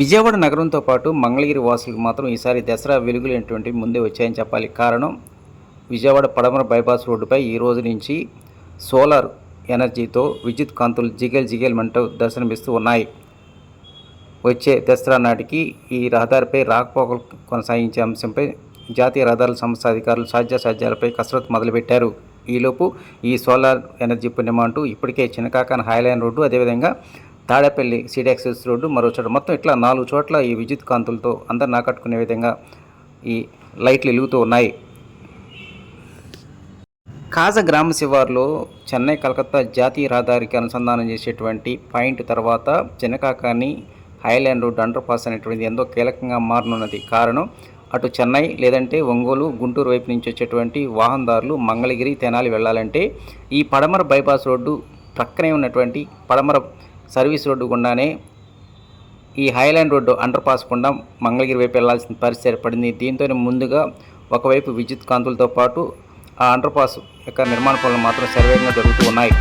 విజయవాడ నగరంతో పాటు మంగళగిరి వాసులకు మాత్రం ఈసారి దసరా వెలుగులేనటువంటి ముందే వచ్చాయని చెప్పాలి. కారణం విజయవాడ పడమర బైపాస్ రోడ్డుపై ఈ రోజు నుంచి సోలార్ ఎనర్జీతో విద్యుత్ కాంతులు జిగేల్ జిగేల్ మంటూ దర్శనమిస్తూ ఉన్నాయి. వచ్చే దసరా నాటికి ఈ రహదారిపై రాకపోకలు కొనసాగించే అంశంపై జాతీయ రహదారుల సంస్థ అధికారులు సాధ్యాసాధ్యాలపై కసరత్తు మొదలుపెట్టారు. ఈలోపు ఈ సోలార్ ఎనర్జీ పుణ్యమా అంటూ ఇప్పటికే చిన్నకాకాన హైలైన్ రోడ్డు అదేవిధంగా తాడేపల్లి సిడాక్సెస్ రోడ్డు మరో చోట. మొత్తం ఇట్లా నాలుగు చోట్ల ఈ విద్యుత్ కాంతులతో అందరిని ఆకట్టుకునే విధంగా ఈ లైట్లు వెలుగుతూ ఉన్నాయి. కాజ గ్రామ శివారులో చెన్నై కలకత్తా జాతీయ రహదారికి అనుసంధానం చేసేటువంటి పాయింట్ తర్వాత Chinnakakani highland road underpass అనేటువంటిది ఎంతో కీలకంగా మారనున్నది కారణం అటు చెన్నై లేదంటే ఒంగోలు గుంటూరు వైపు నుంచి వచ్చేటువంటి వాహనదారులు మంగళగిరి తెనాలి వెళ్ళాలంటే ఈ పడమర బైపాస్ రోడ్డు ప్రక్కనే ఉన్నటువంటి పడమర సర్వీస్ రోడ్డు గుండానే ఈ హైలైన్ రోడ్డు అండర్ పాస్ గుండా మంగళగిరి వైపు వెళ్ళాల్సిన పరిస్థితి ఏర్పడింది. దీంతో ముందుగా ఒకవైపు విద్యుత్ కాంతులతో పాటు ఆ అండర్ పాస్ యొక్క నిర్మాణ పనులు మాత్రం శరవేగంగా జరుగుతూ ఉన్నాయి.